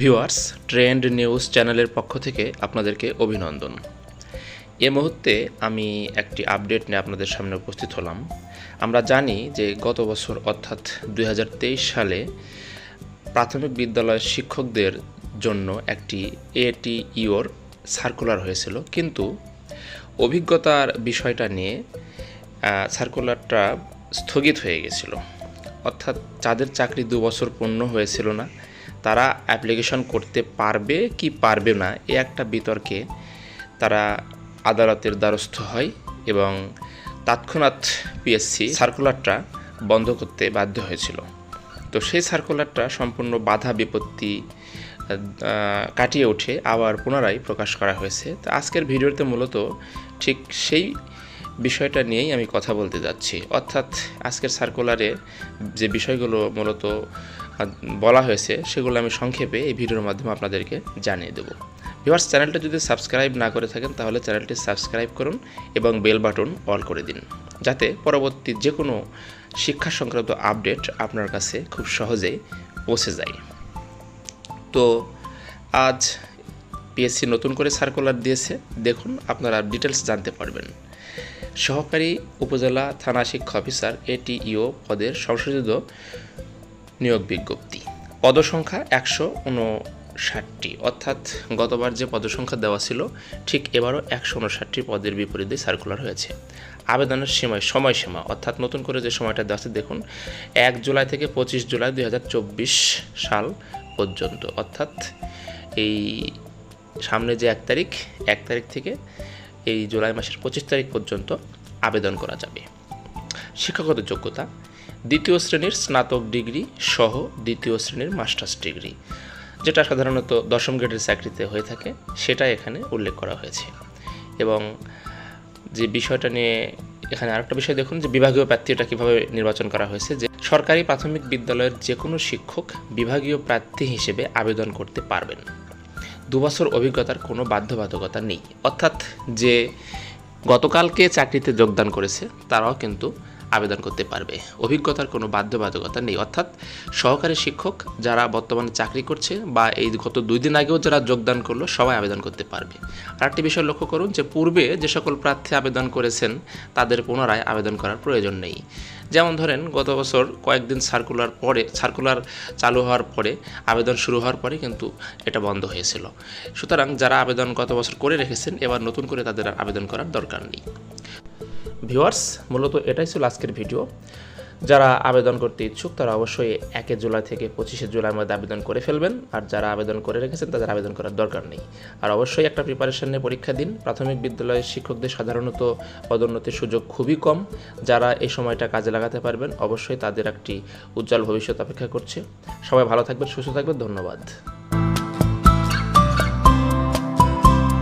Viewers, trend news চ্যানেলের পক্ষ থেকে আপনাদেরকে অভিনন্দন। এ মুহূর্তে আমি একটি আপডেট নিয়ে আপনাদের সামনে উপস্থিত হলাম। আমরা জানি যে গত বছর, অর্থাৎ দু হাজার তেইশ সালে, প্রাথমিক বিদ্যালয়ের শিক্ষকদের জন্য একটি এটি এটিইওর সার্কুলার হয়েছিল। কিন্তু অভিজ্ঞতার বিষয়টা নিয়ে সার্কুলারটা স্থগিত হয়ে গেছিল। অর্থাৎ যাদের চাকরি দু বছর পূর্ণ হয়েছিল না তারা অ্যাপ্লিকেশন করতে পারবে কি পারবে না, এ একটা বিতর্কে তারা আদালতের দ্বারস্থ হয় এবং তৎক্ষণাৎ পিএসসি সার্কুলারটা বন্ধ করতে বাধ্য হয়েছিল। তো সেই সার্কুলারটা সম্পূর্ণ বাধা বিপত্তি কাটিয়ে উঠে আবার পুনরায় প্রকাশ করা হয়েছে। তো আজকের ভিডিওতে মূলত ঠিক সেই বিষয়টা নিয়েই আমি কথা বলতে যাচ্ছি। অর্থাৎ আজকের সার্কুলারে যে বিষয়গুলো মূলত বলা হয়েছে, সেগুলো আমি সংক্ষেপে এই ভিডিওর মাধ্যমে আপনাদেরকে জানিয়ে দেবো। ভিউয়ার্স, চ্যানেলটা যদি সাবস্ক্রাইব না করে থাকেন, তাহলে চ্যানেলটি সাবস্ক্রাইব করুন এবং বেল বাটন অল করে দিন, যাতে পরবর্তী যে কোনো শিক্ষা সংক্রান্ত আপডেট আপনার কাছে খুব সহজেই পৌঁছে যায়। তো, আজ পিএসসি নতুন করে সার্কুলার দিয়েছে, দেখুন আপনারা ডিটেলস জানতে পারবেন। সহকারী উপজেলা থানা শিক্ষা অফিসার এটিইও পদের সংশোধিত নিয়োগ বিজ্ঞপ্তি। পদসংখ্যা একশো উনষাটটি অর্থাৎ গতবার যে পদসংখ্যা দেওয়া ছিল, ঠিক এবারও একশো উনষাটটি পদের বিপরীতে সার্কুলার হয়েছে। আবেদনের সময় সময়সীমা, অর্থাৎ নতুন করে যে সময়টা দেওয়া আছে, দেখুন, এক জুলাই থেকে পঁচিশ জুলাই দু হাজার চব্বিশ সাল পর্যন্ত। অর্থাৎ এই সামনে যে এক তারিখ এক তারিখ থেকে এই জুলাই মাসের পঁচিশ তারিখ পর্যন্ত আবেদন করা যাবে। শিক্ষাগত যোগ্যতা দ্বিতীয় শ্রেণির স্নাতক ডিগ্রি সহ দ্বিতীয় শ্রেণির মাস্টার্স ডিগ্রি, যেটা সাধারণত দশম গ্রেডের চাকরিতে হয়ে থাকে সেটা এখানে উল্লেখ করা হয়েছে। এবং যে বিষয়টা নিয়ে এখানে আরেকটা বিষয় দেখুন, যে বিভাগীয় প্রার্থীটা কীভাবে নির্বাচন করা হয়েছে, যে সরকারি প্রাথমিক বিদ্যালয়ের যে কোনো শিক্ষক বিভাগীয় প্রার্থী হিসেবে আবেদন করতে পারবেন। দু বছর অভিজ্ঞতার কোনো বাধ্যবাধকতা নেই। অর্থাৎ যে গতকালকে চাকরিতে যোগদান করেছে, তারাও কিন্তু আবেদন করতে পারবে। অভিজ্ঞতার কোনো বাধ্যবাধকতা নেই। অর্থাৎ সহকারী শিক্ষক যারা বর্তমানে চাকরি করছে বা এই গত দুই দিন আগেও যারা যোগদান করল, সবাই আবেদন করতে পারবে। আর একটি বিষয় লক্ষ্য করুন যে, পূর্বে যে সকল প্রার্থী আবেদন করেছেন, তাদের পুনরায় আবেদন করার প্রয়োজন নেই। যেমন ধরেন, গত বছর কয়েকদিন সার্কুলার পরে, সার্কুলার চালু হওয়ার পরে, আবেদন শুরু হওয়ার পরে কিন্তু এটা বন্ধ হয়েছিল। সুতরাং যারা আবেদন গত বছর করে রেখেছেন, এবার নতুন করে তাদের আর আবেদন করার দরকার নেই। ভিউয়ার্স, মূলত এটাই ছিল আজকের ভিডিও। যারা আবেদন করতে ইচ্ছুক, তারা অবশ্যই একে জুলাই থেকে পঁচিশে জুলাইয়ের মধ্যে আবেদন করে ফেলবেন। আর যারা আবেদন করে রেখেছেন, তাদের আবেদন করার দরকার নেই। আর অবশ্যই একটা প্রিপারেশন নিয়ে পরীক্ষা দিন। প্রাথমিক বিদ্যালয়ের শিক্ষকদের সাধারণত পদোন্নতির সুযোগ খুবই কম। যারা এই সময়টা কাজে লাগাতে পারবেন, অবশ্যই তাদের একটি উজ্জ্বল ভবিষ্যৎ অপেক্ষা করছে। সবাই ভালো থাকবেন, সুস্থ থাকবেন। ধন্যবাদ।